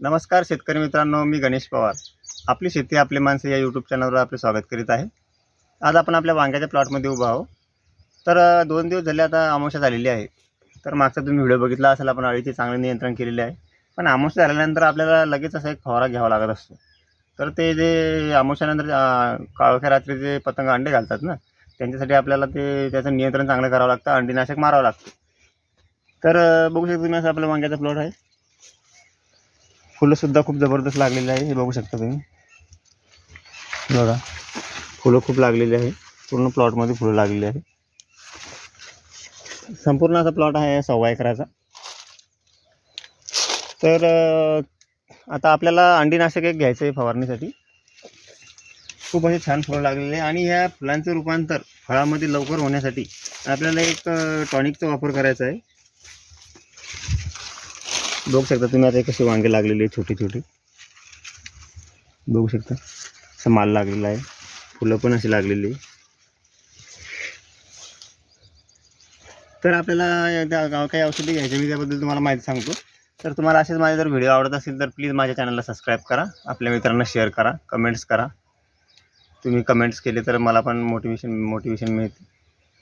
नमस्कार शेतकरी मित्रांनो मी गणेश पवार. आपली शेती आपली माणसं या यूट्यूब चॅनलवर आपले स्वागत करीत आहे. आज आपण आपल्या वांग्याच्या प्लॉटमध्ये उभा आहो तर दोन दिवस झाले आता आमोशा झालेली आहे. तर मागचा तुम्ही व्हिडिओ बघितला असेल आपण अळीचे चांगले नियंत्रण केलेले आहे. पण आमोशा झाल्यानंतर आपल्याला लगेच असा एक फवारा घ्यावा लागत असतो. तर ते जे आमोशानंतर काळख्या रात्री जे पतंग अंडे घालतात ना त्यांच्यासाठी आपल्याला ते त्याचं नियंत्रण चांगलं करावं लागतं अंडीनाशक मारावं लागतं. तर बघू शकतो तुम्ही असं आपल्या वांग्याचा प्लॉट आहे. फुलंसुद्धा खूप जबरदस्त लागलेली आहे हे बघू शकता तुम्ही. बघा फुलं खूप लागलेली आहे. पूर्ण प्लॉटमध्ये फुलं लागलेली आहे. संपूर्ण असा प्लॉट आहे सव्वा एकराचा. तर आता आपल्याला अंडीनाशक एक घ्यायचं आहे फवारणीसाठी. खूप असे छान फुलं लागलेले आहे आणि ह्या फुलांचं रूपांतर फळामध्ये लवकर होण्यासाठी आपल्याला एक टॉनिकचा वापर करायचा आहे. बघू शकता तुम्ही आता हे कसे वांगे लागलेले आहे छोटे छोटे. बघू शकता. असं माल लागलेला आहे. फुलं पण अशी लागलेली आहे. तर आपल्याला काही औषधी घ्यायची मी त्याबद्दल तुम्हाला माहिती सांगतो. तर तुम्हाला असेच माझे जर व्हिडिओ आवडत असेल तर प्लीज माझ्या चॅनलला सबस्क्राईब करा. आपल्या मित्रांना शेअर करा. कमेंट्स करा. तुम्ही कमेंट्स केले तर मला पण मोटिवेशन मोटिवेशन मिळते.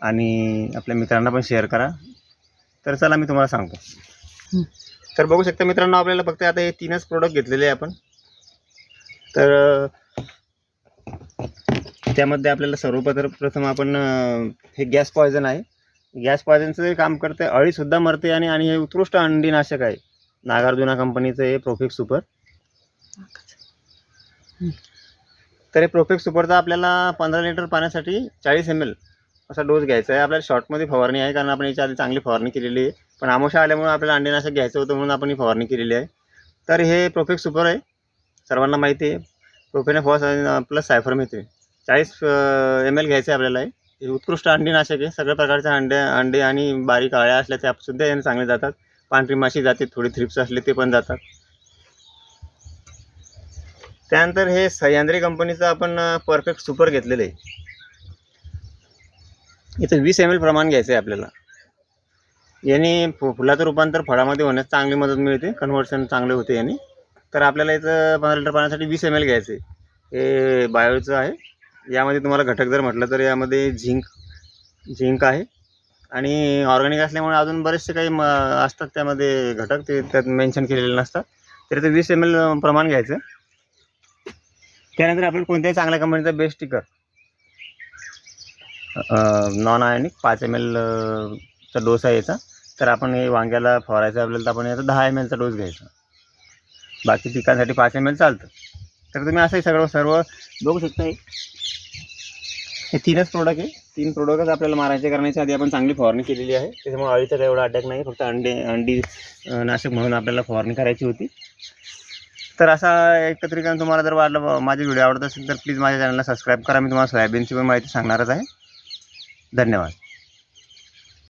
आणि आपल्या मित्रांना पण शेअर करा. तर चला मी तुम्हाला सांगतो. तर बघू शकता मित्रांनो आपल्याला फक्त आता हे तीनच प्रोडक्ट घेतलेले आहे आपण. तर त्यामध्ये आपल्याला सर्वप्रथम प्रथम आपण हे गॅस पॉयझन आहे. गॅस पॉयझनचं जे काम करते अळीसुद्धा मरते आणि आणि हे उत्कृष्ट अंडीनाशक आहे. नागार्जुना कंपनीचं हे प्रोफिक्स सुपर तर हे प्रोफेक्ट सुपरचा आपल्याला पंधरा लिटर पाण्यासाठी चाळीस एम एल असा डोस घ्यायचा आहे. आपल्याला शॉर्टमध्ये फवारणी आहे कारण आपण याच्या आधी चांगली फवारणी केलेली आहे. पण आमोशा आल्यामुळे आपल्याला अंडीनाशक घ्यायचं होतं म्हणून आपण ही फवारणी केलेली आहे. तर हे प्रोफेक्स सुपर आहे. सर्वांना माहिती आहे. प्रोफेनफॉस प्लस सायफरमेथ्रिन चाळीस एम एल घ्यायचं आहे आपल्याला हे. उत्कृष्ट अंडीनाशक आहे. सगळ्या प्रकारचे अंडे अंडे आणि बारीक आळ्या असल्या त्या सुद्धा याने चांगले जातात. पांढरी माशी जाते थोडी थ्रिप्स असले ते पण जातात. त्यानंतर हे सह्याद्री कंपनीचं आपण परफेक्ट सुपर घेतलेलं आहे. इथं वीस एम एल प्रमाण घ्यायचं आहे आपल्याला. याने फु फुलाचं रूपांतर फळामध्ये होण्यास चांगली मदत मिळते कन्व्हर्शन चांगले होते याने. तर आपल्याला याचं पंधरा लिटर पाण्यासाठी वीस एम एल घ्यायचं. आहे हे बायोचं आहे. यामध्ये तुम्हाला घटक जर म्हटलं तर यामध्ये झिंक झिंक आहे. आणि ऑर्गॅनिक असल्यामुळे अजून बरेचसे काही म असतात त्यामध्ये घटक ते त्यात मेन्शन केलेले नसतात. तर ते वीस एम एल प्रमाण घ्यायचं. त्यानंतर आपल्याला कोणत्याही चांगल्या कंपनीचा बेस्ट स्टिकर नॉन आयोनिक पाच एम एल चा डोस आहे याचा तर आपण हे वांग्याला फवारायचं आपल्याला तर आपण याचा दहा एम एलचा डोस घ्यायचा. बाकी पिकांसाठी पाच एम एल चालतं. तर तुम्ही असंही सगळं सर्व बघू शकता हे तीनच प्रोडक्ट आहे. तीन प्रोडक्टच आपल्याला मारायचे करण्याच्या आधी आपण चांगली फवारणी केलेली आहे. त्याच्यामुळे अळीचा काही एवढा अटॅक नाही फक्त अंडे अंडी नाशक म्हणून आपल्याला फवारणी करायची होती. तर असा एकत्रीकरण तुम्हाला जर वाटलं माझे व्हिडिओ आवडत असेल तर प्लीज माझ्या चॅनलला सबस्क्राईब करा. मी तुम्हाला सोयाबीनची पण माहिती सांगणारच आहे. धन्यवाद.